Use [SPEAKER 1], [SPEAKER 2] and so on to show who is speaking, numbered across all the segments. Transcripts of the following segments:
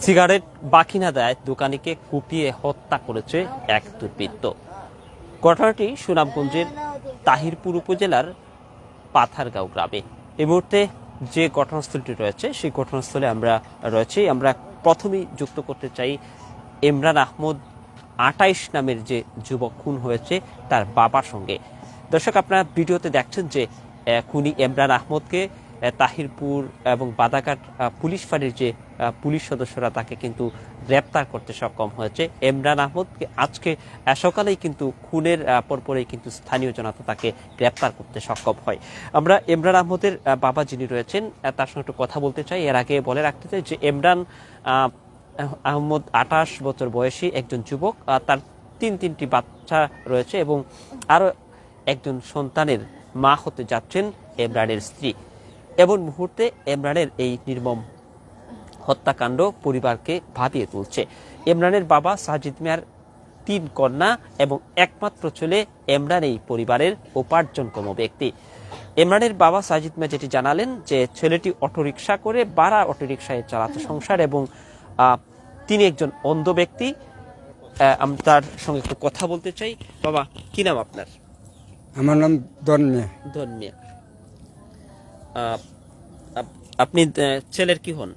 [SPEAKER 1] Cigarette বাকি না দেয় দোকানিকে কুপিয়ে হত্যা করেছে এক দুর্বৃত্ত। ঘটনাটি সুনামগঞ্জের তাহিরপুর উপজেলার পাথারগাঁও গ্রামে। এই মুহূর্তে যে ঘটনাস্থলটি রয়েছে সেই ঘটনাস্থলে আমরা রয়েছি। আমরা প্রথমেই যুক্ত করতে চাই ইমরান আহমদ আটাইশ নামের যে যুবক খুন হয়েছে তার বাবার সঙ্গে। দর্শক আপনারা ভিডিওতে দেখছেন যে খুনি ইমরান আহমদকে আহ, তাহিরপুর এবং বাদাঘাট পুলিশ ফাঁড়ির যে পুলিশ সদস্যরা তাকে কিন্তু গ্রেপ্তার করতে সক্ষম হয়েছে। এমরান আহমদকে আজকে সকালেই কিন্তু খুনের পরপরেই কিন্তু স্থানীয় জনতা তাকে গ্রেপ্তার করতে সক্ষম হয়। আমরা এমরান আহমদের বাবা যিনি রয়েছেন তার সঙ্গে একটু কথা বলতে চাই। এর আগে বলে রাখতে চাই যে ইমরান আহ, আহমদ আঠাশ বছর বয়সী একজন যুবক তার তিন তিনটি বাচ্চা রয়েছে এবং আরও একজন সন্তানের মা হতে যাচ্ছেন এমরানের স্ত্রী। এমন মুহূর্তে এমরানের এই নির্মম হত্যাকাণ্ড পরিবারকে ভাবিয়ে তুলছে। এমরানের বাবা সাজিদ মিয়ার তিন কন্যা এবং একমাত্র ছেলে এমরান এই পরিবারের উপার্জনক্ষম ব্যক্তি। এমরানের বাবা সাজিদ মিয়া যেটি জানালেন যে ছেলেটি অটোরিকশা করে বাড়া অটোরিকশায় চালাতো সংসার এবং তিনি একজন অন্ধ ব্যক্তি। আমি তার সঙ্গে একটু কথা বলতে চাই। বাবা কি নাম আপনার?
[SPEAKER 2] আমার নাম দন্যে
[SPEAKER 1] ধন্যা আপনি ছেলের কি হন?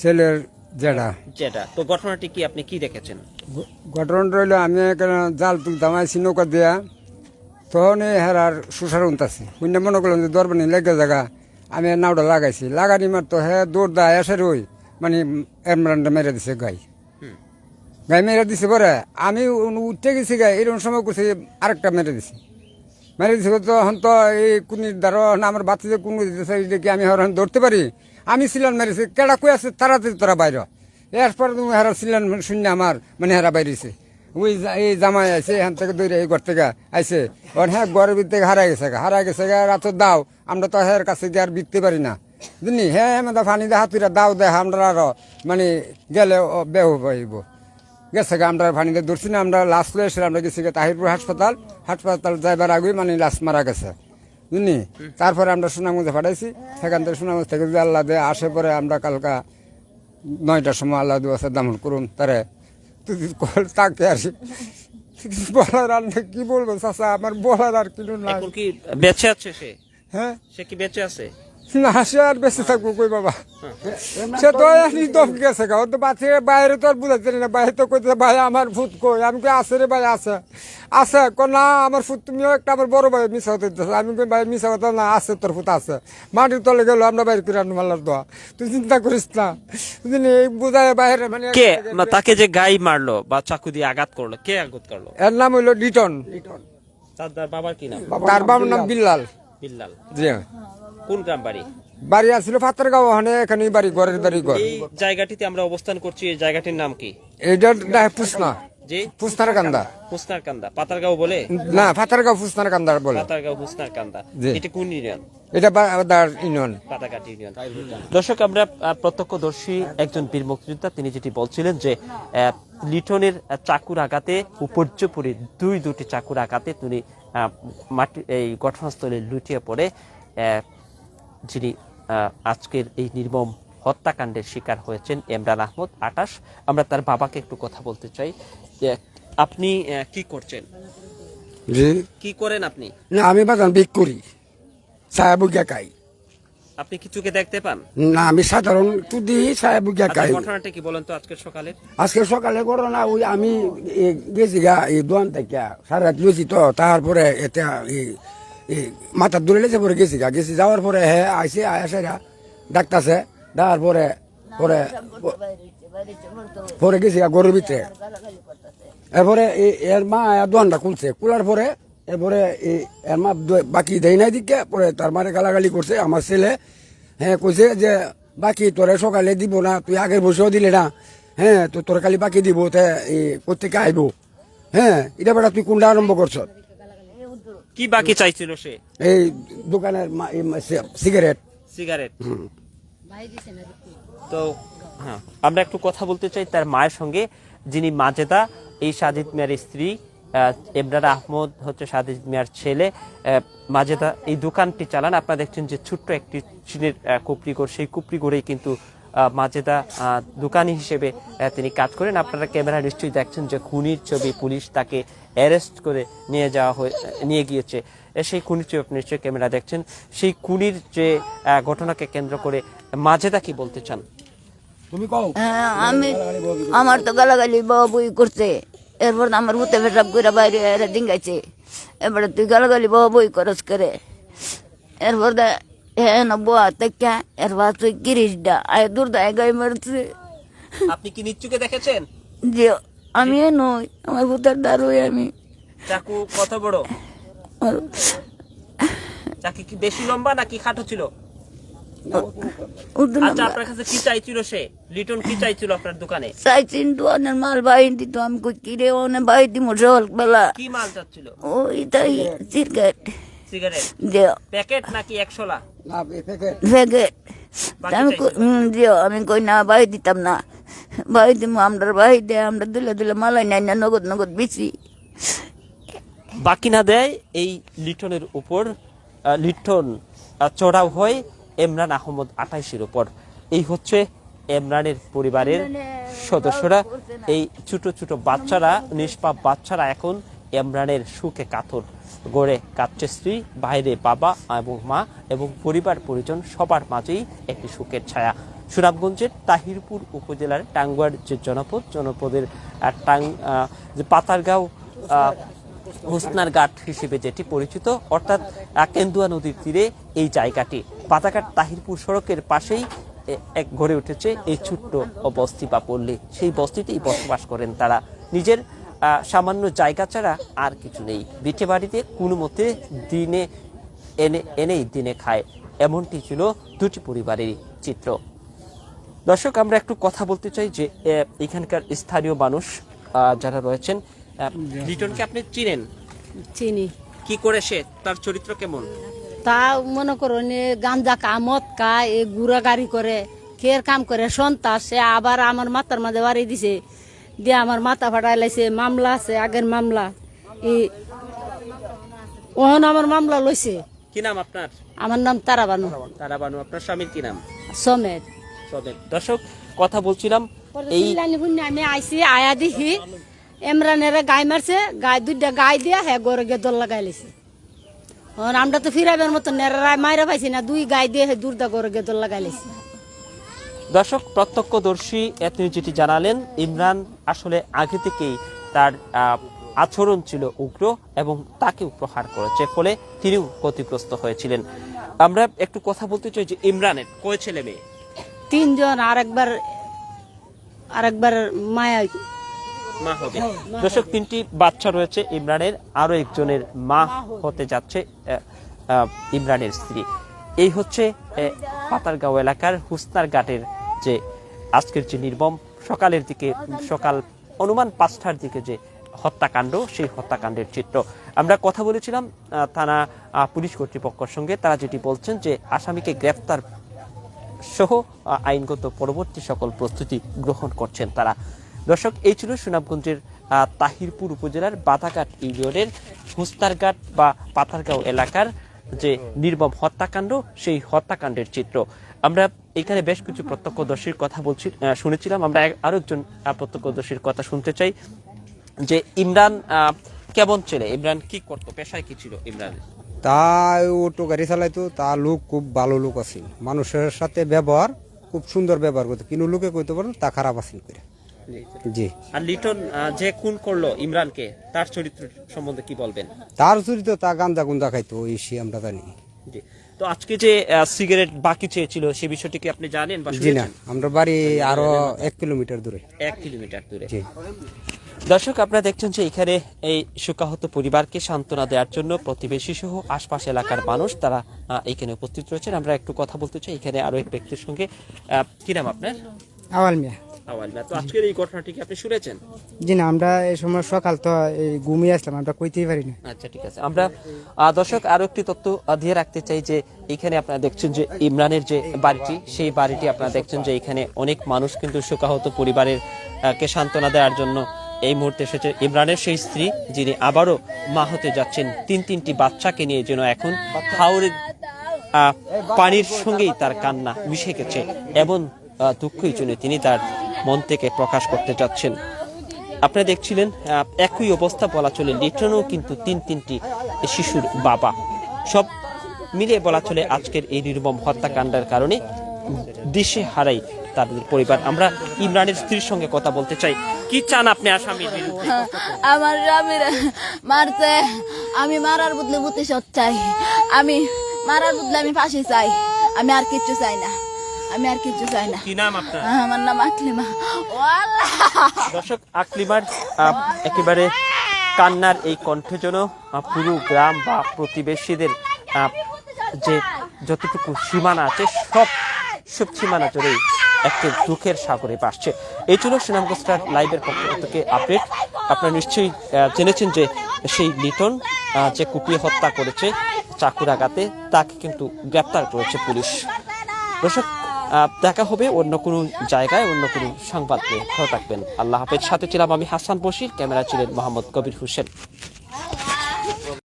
[SPEAKER 2] ছেলের জেডা।
[SPEAKER 1] যেটা তো ঘটনাটি কি আপনি কি দেখেছেন?
[SPEAKER 2] ঘটনাটা রইল আমি এখানে জাল তুলতাম আইসি নৌকা দিয়া। তখন এই হেরার সুসার উনতাছি। শূন্য মনে করলাম যে দরবানি লেগে জায়গা। আমি নাওটা লাগাইছি। লাগানি মার তো হে দৌড় দা এসে রই। মানে এমরানটা মেরে দিছে গাই। গাই মেরে দিছে পরে আমি উঠতে গেছি গাই এরকম সময় করছি আরেকটা মেরে দিছি। দিছে তো হন তো এই কুনির দ্বারা না আমার বাচ্চাদের কুনি দিতেছে এটা আমি হরণ ধরতে পারি? আমি সিলান মেরেছি কেডা কই আছে? তাড়াতাড়ি তোরা বাইর এরপর তুমি হেরা সিলান শূন্য আমার মানে হেরা বাইরেছে ওই এই জামাই আছে এখান থেকে দৌড়ে এই ঘর থেকে আইছে। ওর হ্যাঁ ঘরের ভিতর থেকে হারাই গেছে গা, হারাই গেছে রাত দাও আমরা তো হের কাছে গিয়ে আর বিকতে পারি না। বুঝলি? হ্যাঁ আমাদের ফানি দে হাতুরা দাও দে আমরা আরও মানে গেলে বেহ পাইব গেছে আমরা ফানিতে ধরছি না আমরা লাশ লয়ে এসে আমরা গেছি তাহিরপুর হাসপাতাল। হাসপাতাল যাইবার আগে মানে লাশ মারা গেছে। বুঝলি? তারপরে আমরা সুনামগঞ্জে পাঠাইছি। সেখান থেকে সুনামগঞ্জ থেকে যদি আল্লাহ দে আসে পরে আমরা কালকা নয়টার সময় আল্লাহ দিবসে দামন করুন তারে। তাকে আর বলার আর কি বলব চাচা আমার বলার আর কিছু নাই।
[SPEAKER 1] কি বেঁচে আছে সে?
[SPEAKER 2] হ্যাঁ?
[SPEAKER 1] সে কি বেঁচে আছে?
[SPEAKER 2] না সে আর বেঁচে থাকব কই বাবা? সে তো এমনি দম গেছে গা। ও তো বাচ্চা বাইরে তো আর বুঝাচ্ছে না। বাইরে তো কইতে ভাই আমার ফুট কই? আমি কই আছে রে ভাই আছে। আছে? কো না আমার ফুট তুমিও একটা আমার বড় ভাই মিশা হতে দিতেছো। আমি কই ভাই মিশা কথা না আছে তোর ফুট আছে। মাটির তলে গেল আমরা বাইরে করে আনু মাল্লার দোয়া। তুই চিন্তা করিস না। বুঝলি এই বুঝায় বাইরে মানে
[SPEAKER 1] কে? না, তাকে যে গাই মারলো বা চাকু দিয়ে আঘাত করল কে আঘাত করল?
[SPEAKER 2] এর নাম হইল ডিটন
[SPEAKER 1] তার তার বাবার কি নাম?
[SPEAKER 2] তার বাবার নাম বিল্লাল।
[SPEAKER 1] বিল্লাল।
[SPEAKER 2] জি।
[SPEAKER 1] কোন গ্রাম বাড়ি?
[SPEAKER 2] বাড়ি আসছিল ফাতেরগাঁও ওখানে এখানে বাড়ি ঘরের বাড়ি ঘর।
[SPEAKER 1] এই জায়গাটিতে আমরা অবস্থান করছি এই জায়গাটির নাম কি?
[SPEAKER 2] পুসনা
[SPEAKER 1] যে
[SPEAKER 2] পুস্তার কান্দা
[SPEAKER 1] কান্দা পাতারগাঁও বলে?
[SPEAKER 2] না পুস্তার কান্দা বলে।
[SPEAKER 1] পাতারগাঁও কান্দা
[SPEAKER 2] জি।
[SPEAKER 1] এটি কোন ইউনিয়ন?
[SPEAKER 2] এটা বাদার ইউনিয়ন।
[SPEAKER 1] পাতাঘাট ইউনিয়ন। দর্শক আমরা প্রত্যক্ষদর্শী একজন বীর মুক্তিযোদ্ধা তিনি যেটি বলছিলেন যে আহ, লিটনের চাকুর আঘাতে উপর্যপুরে দুই দুটি চাকুর আঘাতে তিনি আহ, মাটি এই ঘটনাস্থলে লুটিয়ে পড়ে আহ, যিনি আজকের এই নির্মম হত্যাকাণ্ডের শিকার হয়েছেন ইমরান আহমদ আটাশ। আমরা তার বাবাকে একটু কথা বলতে চাই। আপনি কি করছেন?
[SPEAKER 3] জি
[SPEAKER 1] কি করেন আপনি?
[SPEAKER 3] না আমি বাজান বিক করি। ছায়া বুগিয়া খাই।
[SPEAKER 1] আপনি কিছুকে দেখতে পান?
[SPEAKER 3] না আমি সাধারণ তুদি ছায়া বুগিয়া
[SPEAKER 1] আচ্ছা,
[SPEAKER 3] খাই।
[SPEAKER 1] ঘটনাটা কি বলেন তো আজকের সকালে?
[SPEAKER 3] আজকে সকালে ঘটনা ওই আমি গেছি গা এই দোয়ান থেকে সারা লুচি তো তারপরে এটা মাথার দূরে লেছে পরে গেছি গা। গেছি যাওয়ার পরে হ্যাঁ আইসে আয়াসে গা ডাকতাছে দেওয়ার পরে পরে পরে গেছি গরুর ভিতরে। এরপরে এর মা দোয়ানটা খুলছে। খোলার পরে, এরপরে এর মা বাকি দেয় নাই দিকে, পরে তার মারে গালাগালি করছে। আমার ছেলে হ্যাঁ কইছে যে, বাকি তোরে সকালে দিব না, তুই আগে বসেও দিলে না। হ্যাঁ তো তোর কালি বাকি দিব, তে কোথেকে আইব? হ্যাঁ এটা বেটা তুই কোনটা আরম্ভ করছ?
[SPEAKER 1] কি বাকি চাইছিল সে?
[SPEAKER 3] এই দোকানের সিগারেট।
[SPEAKER 1] সিগারেট। তো হ্যাঁ আমরা একটু কথা বলতে চাই তার মায়ের সঙ্গে যিনি মাজেদা এই সাজিদ মিয়ার স্ত্রী আহ, এমরান আহমদ হচ্ছে সাজিদ মিয়ার ছেলে। মাজেদা এই দোকানটি চালান। আপনারা দেখছেন যে ছোট্ট একটি চীনের কুপড়ি ঘর সেই কুপড়ি ঘরেই কিন্তু মাজেদা দোকানি হিসেবে তিনি কাজ করেন। আপনারা ক্যামেরা নিশ্চয়ই দেখছেন যে খুনির ছবি পুলিশ তাকে অ্যারেস্ট করে নিয়ে যাওয়া হয়ে নিয়ে গিয়েছে। সেই খুনির ছবি আপনি নিশ্চয়ই ক্যামেরা দেখছেন। সেই খুনির যে ঘটনাকে কেন্দ্র করে মাজেদা কি বলতে চান?
[SPEAKER 3] তুমি কও।
[SPEAKER 4] হ্যাঁ আমি আমার তো গালাগালি বাবা বই করছে। এরপর আমার হুতে পেশাব করে বাইরে এরা ডিঙ্গাইছে। এবারে তুই গালাগালি বাবা বই করস করে? এরপর হ্যাঁ কিরিস ডা আয় দূর দায় গাই মারছে
[SPEAKER 1] আপনি কি নিচ্চুকে দেখেছেন?
[SPEAKER 4] যে আমি নই আমার ভূতের দারুই আমি
[SPEAKER 1] চাকু কত বড়? চাকু কি বেশি লম্বা নাকি খাটো ছিল? আচ্ছা আপনার কাছে কি চাইছিল সে? লিটন কি চাইছিল আপনার দোকানে?
[SPEAKER 4] চাইছিন তো অনেক মাল বাই দিত আমি কই কিরে অনেক বাই দিব জল বেলা?
[SPEAKER 1] কি মাল চাচ্ছিল?
[SPEAKER 4] ওই তাই সিগারেট
[SPEAKER 1] সিগারেট
[SPEAKER 4] যে
[SPEAKER 1] প্যাকেট নাকি একশোলা?
[SPEAKER 3] প্যাকেট
[SPEAKER 4] আমি কই- দিও আমি কই না বাই দিতাম না। বাই দিব আমরা বাই দে আমরা দিলে দিলে মালাই নাই না নগদ নগদ বেশি।
[SPEAKER 1] বাকি না দেয় এই লিটনের উপর লিটন চড়াও হয় এমরান আহমদ আঠাইশের উপর। এই হচ্ছে এমরানের পরিবারের সদস্যরা। এই ছোট ছোট বাচ্চারা নিষ্পাপ বাচ্চারা এখন এমরানের সুখে কাতর। গড়ে কাটছে স্ত্রী, বাইরে বাবা এবং মা এবং পরিবার পরিজন সবার মাঝেই একটি সুখের ছায়া। সুনামগঞ্জের তাহিরপুর উপজেলার টাঙ্গুয়ার যে জনপদ, জনপদের টাং যে পাতারগাঁও হোসনার ঘাট হিসেবে যেটি পরিচিত, অর্থাৎ কেন্দুয়া নদীর তীরে এই জায়গাটি। পাতাঘাট তাহিরপুর সড়কের পাশেই এক গড়ে উঠেছে এই ছোট্ট বস্তি বা পল্লী। সেই বস্তিতেই বসবাস করেন তারা। নিজের সামান্য জায়গা ছাড়া আর কিছু নেই। বিটে বাড়িতে কোনো মতে দিনে এনে এনেই দিনে খায়। এমনটি ছিল দুটি পরিবারেরই চিত্র। দর্শক আমরা একটু কথা বলতে চাই যে এখানকার স্থানীয় মানুষ যারা রয়েছেন লিটনকে আপনি চিনেন?
[SPEAKER 5] চিনি।
[SPEAKER 1] কি করে সে? তার চরিত্র কেমন?
[SPEAKER 5] তা মনে করো গাঞ্জা কা মদ কা এ গুড়া গাড়ি করে কের কাম করে সন্তাস সে আবার আমার মাথার মাঝে বাড়ি দিছে। দিয়ে আমার মাথা ফাটাই লাইছে মামলা আছে আগের মামলা। ওহন আমার মামলা লইছে।
[SPEAKER 1] কি নাম আপনার?
[SPEAKER 5] আমার নাম তারাবানু।
[SPEAKER 1] তারাবানু আপনার স্বামীর কি নাম?
[SPEAKER 5] সমেত।
[SPEAKER 1] সবেন দর্শক কথা বলছিলাম এই
[SPEAKER 5] আমি আইছি আয়া দেখি এমরানের গাই মারছে গাই দুইটা গাই দিয়া হ্যাঁ গরু গিয়ে দল লাগাই লাইছে। আমরা তো ফিরাইবার মতো নেড়াই মাইরা পাইছি না দুই গাই দিয়ে হে দুর্দা গরু গিয়ে দল লাগাই লাইছে।
[SPEAKER 1] দর্শক প্রত্যক্ষদর্শী আপনি যেটি জানালেন ইমরান আসলে আগে থেকেই তার আচরণ ছিল উগ্র এবং তাকেও প্রহার করেছে ফলে তিনিও ক্ষতিগ্রস্ত হয়েছিলেন। আমরা একটু কথা বলতে চাই যে ইমরানের কয় ছেলে মেয়ে?
[SPEAKER 5] তিনজন আরেকবার আরেকবার মায়া
[SPEAKER 1] মা হবে। দর্শক তিনটি বাচ্চা রয়েছে ইমরানের আরও একজনের মা হতে যাচ্ছে ইমরানের স্ত্রী। এই হচ্ছে পাতারগাঁও এলাকার হুসনার ঘাটের যে আজকের যে নির্মম সকালের দিকে, সকাল অনুমান পাঁচটার দিকে যে হত্যাকাণ্ড, সেই হত্যাকাণ্ডের চিত্র। আমরা কথা বলেছিলাম থানা পুলিশ কর্তৃপক্ষের সঙ্গে। তারা যেটি বলছেন যে আসামিকে গ্রেফতার সহ আইনগত পরবর্তী সকল প্রস্তুতি গ্রহণ করছেন তারা। দর্শক, এই ছিল সুনামগঞ্জের তাহিরপুর উপজেলার বাধাঘাট ইউনিয়নের, হুস্তারঘাট বা পাথারগাঁও এলাকার যে নির্মম হত্যাকাণ্ড, সেই হত্যাকাণ্ডের চিত্র। আমরা এখানে বেশ কিছু প্রত্যক্ষদর্শীর কথা বলছি শুনেছিলাম। আমরা আরও একজন প্রত্যক্ষদর্শীর কথা শুনতে চাই। যে ইমরান কেমন ছেলে? ইমরান কি করতো? পেশায় কি ছিল ইমরান
[SPEAKER 2] তা অটো গাড়ি চালাইতো, তা লোক খুব ভালো লোক আছে মানুষের সাথে ব্যবহার, খুব সুন্দর ব্যবহার করতো। কিন্তু লোকে কইতে পারেন তা খারাপ আছিল করে জি।
[SPEAKER 1] আর লিটন যে খুন করল ইমরানকে তার চরিত্র সম্বন্ধে কি বলবেন?
[SPEAKER 2] তার চরিত্র তা গান্দা গুন্দা খাইতো ওই সে আমরা জানি।
[SPEAKER 1] জি। তো আজকে যে সিগারেট বাকি চেয়েছিল সে বিষয়টি কি আপনি জানেন বা
[SPEAKER 2] জি না আমরা বাড়ি আরও এক কিলোমিটার দূরে।
[SPEAKER 1] এক কিলোমিটার দূরে।
[SPEAKER 2] জি।
[SPEAKER 1] দর্শক আপনারা দেখছেন যে এখানে এই শোকাহত পরিবারকে সান্ত্বনা দেওয়ার জন্য প্রতিবেশী সহ আশপাশ এলাকার মানুষ তারা এখানে উপস্থিত রয়েছেন। আমরা একটু কথা বলতে চাই। এখানে আরও এক ব্যক্তির সঙ্গে কি নাম আপনার?
[SPEAKER 6] আওয়াল মিয়া।
[SPEAKER 1] তো আজকের এই ঘটনাটি কি আপনি শুনেছেন?
[SPEAKER 6] জি না আমরা এই সময় সকাল তো এই ঘুমিয়ে আসলাম আমরা কইতেই পারি না
[SPEAKER 1] আচ্ছা ঠিক আছে। আমরা দর্শক আরও একটি তথ্য দিয়ে রাখতে চাই যে এখানে আপনারা দেখছেন যে ইমরানের যে বাড়িটি সেই বাড়িটি আপনারা দেখছেন যে এখানে অনেক মানুষ কিন্তু শোকাহত পরিবারের কে সান্ত্বনা দেওয়ার জন্য এই মুহূর্তে এসেছে। ইমরানের সেই স্ত্রী যিনি আবারও মা হতে যাচ্ছেন তিন তিনটি বাচ্চাকে নিয়ে যেন এখন হাওড়ের আহ, পানির সঙ্গেই তার কান্না মিশে গেছে। এমন আহ, দুঃখ এই জন্য তিনি তার মন থেকে প্রকাশ করতে চাচ্ছেন। আপনারা দেখছিলেন একই অবস্থা বলা চলে লিটনও কিন্তু তিন তিনটি শিশুর বাবা। সব মিলে বলা চলে আজকের এই নির্মম হত্যাকাণ্ডের কারণে দিশে হারাই তাদের পরিবার। আমরা ইমরানের স্ত্রীর সঙ্গে কথা বলতে চাই। কি চান আপনি আসামি
[SPEAKER 4] আমার স্বামীর মারছে আমি মারার বদলে প্রতিশোধ চাই। আমি মারার বদলে আমি ফাঁসি চাই। আমি আর কিচ্ছু চাই না। আমি আর কিচ্ছু চাই না।
[SPEAKER 1] কি নাম আপনার?
[SPEAKER 4] আমার নাম আকলিমা। ও আল্লাহ
[SPEAKER 1] দর্শক আকলিমার একেবারে কান্নার এই কণ্ঠে যেন পুরো গ্রাম বা প্রতিবেশীদের যে যতটুকু সীমানা আছে সব সব সীমানা জুড়েই একটি দুঃখের সাগরে ভাসছে। এই ছিল সুনামগঞ্জ স্টার লাইভের পক্ষ থেকে আপডেট। আপনারা নিশ্চয়ই জেনেছেন যে সেই লিটন যে কুপিয়ে হত্যা করেছে চাকুর আঘাতে তাকে কিন্তু গ্রেপ্তার করেছে পুলিশ। দর্শক দেখা হবে অন্য কোনো জায়গায়, অন্য কোনো সংবাদ নিয়ে। ভালো থাকবেন। আল্লাহ হাফেজ। সাথে ছিলাম আমি হাসান বশির। ক্যামেরা ছিলেন মোহাম্মদ কবির হোসেন।